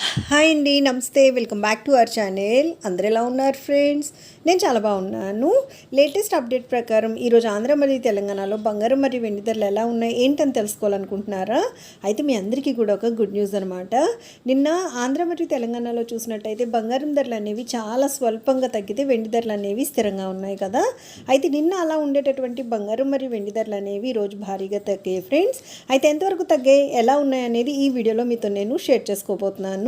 Hi అండి నమస్తే. Welcome back to our channel. అందరు ఎలా ఉన్నారు ఫ్రెండ్స్? నేను చాలా బాగున్నాను. లేటెస్ట్ అప్డేట్ ప్రకారం ఈరోజు ఆంధ్ర మరియు తెలంగాణలో బంగారం మరియు వెండి ధరలు ఎలా ఉన్నాయి ఏంటని తెలుసుకోవాలనుకుంటున్నారా? అయితే మీ అందరికీ కూడా ఒక గుడ్ న్యూస్ అనమాట నిన్న ఆంధ్ర మరియు తెలంగాణలో చూసినట్టయితే బంగారం ధరలు అనేవి చాలా స్వల్పంగా తగ్గితే వెండి ధరలు అనేవి స్థిరంగా ఉన్నాయి కదా. అయితే నిన్న అలా ఉండేటటువంటి బంగారం మరియు వెండి ధరలు అనేవి ఈరోజు భారీగా తగ్గాయి ఫ్రెండ్స్. అయితే ఎంతవరకు తగ్గాయి ఎలా ఉన్నాయి అనేది ఈ వీడియోలో మీతో నేను షేర్ చేసుకోబోతున్నాను.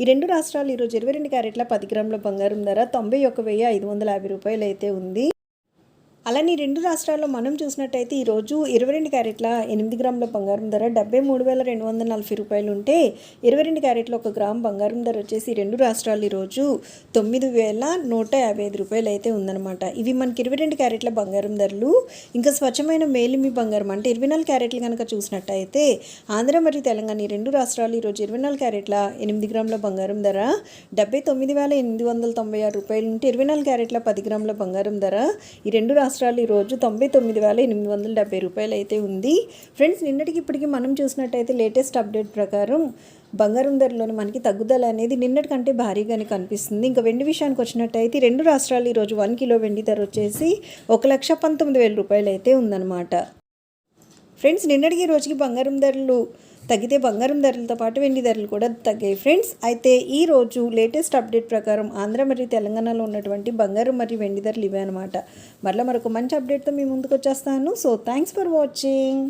ఈ రెండు రాష్ట్రాలు ఈరోజు ఇరవై రెండు క్యారెట్ల పది గ్రాముల బంగారం ధర తొంభై ఒక వెయ్యి ఐదు వందల యాభై రూపాయలు అయితే ఉంది. అలానే రెండు రాష్ట్రాల్లో మనం చూసినట్టయితే ఈరోజు ఇరవై రెండు క్యారెట్ల ఎనిమిది గ్రాముల బంగారం ధర డెబ్బై మూడు వేల రెండు వందల నలభై రూపాయలు ఉంటే ఇరవై రెండు క్యారెట్ల ఒక గ్రామ్ బంగారం ధర వచ్చేసి రెండు రాష్ట్రాలు ఈరోజు తొమ్మిది వేల నూట యాభై ఐదు రూపాయలు అయితే ఉందన్నమాట. ఇవి మనకి ఇరవై రెండు క్యారెట్ల బంగారం ధరలు. ఇంకా స్వచ్ఛమైన మేలిమి బంగారం అంటే ఇరవై నాలుగు క్యారెట్లు కనుక చూసినట్టయితే ఆంధ్ర మరియు తెలంగాణ ఈ రెండు రాష్ట్రాలు ఈరోజు ఇరవై నాలుగు క్యారెట్ల ఎనిమిది గ్రాముల బంగారం ధర డెబ్బై తొమ్మిది వేల ఎనిమిది వందల తొంభై ఆరు రూపాయలు ఉంటే ఇరవై నాలుగు క్యారెట్ల పది గ్రాముల బంగారం ధర. ఈ రెండు రాష్ట్రాలు ఈరోజు తొంభై తొమ్మిది వేల ఎనిమిది వందల డెబ్బై రూపాయలు అయితే ఉంది. ఫ్రెండ్స్ నిన్నటికి ఇప్పటికి మనం చూసినట్టయితే లేటెస్ట్ అప్డేట్ ప్రకారం బంగారం ధరలోని మనకి తగ్గుదల అనేది నిన్నటి కంటే భారీగానే కనిపిస్తుంది. ఇంకా వెండి విషయానికి వచ్చినట్టయితే రెండు రాష్ట్రాలు ఈరోజు వన్ కిలో వెండి ధర వచ్చేసి ఒక లక్ష పంతొమ్మిది వేల రూపాయలు అయితే ఉందన్నమాట. ఫ్రెండ్స్ నిన్నటికి ఈ రోజుకి బంగారం ధరలు తగ్గితే బంగారం ధరలతో పాటు వెండి ధరలు కూడా తగ్గాయి. ఫ్రెండ్స్ అయితే ఈ రోజు లేటెస్ట్ అప్డేట్ ప్రకారం ఆంధ్ర మరియు తెలంగాణలో ఉన్నటువంటి బంగారం మరియు వెండి ధరలు ఇవే అనమాట మరలా మరొక మంచి అప్డేట్తో మీ ముందుకు వచ్చేస్తాను. So thanks for watching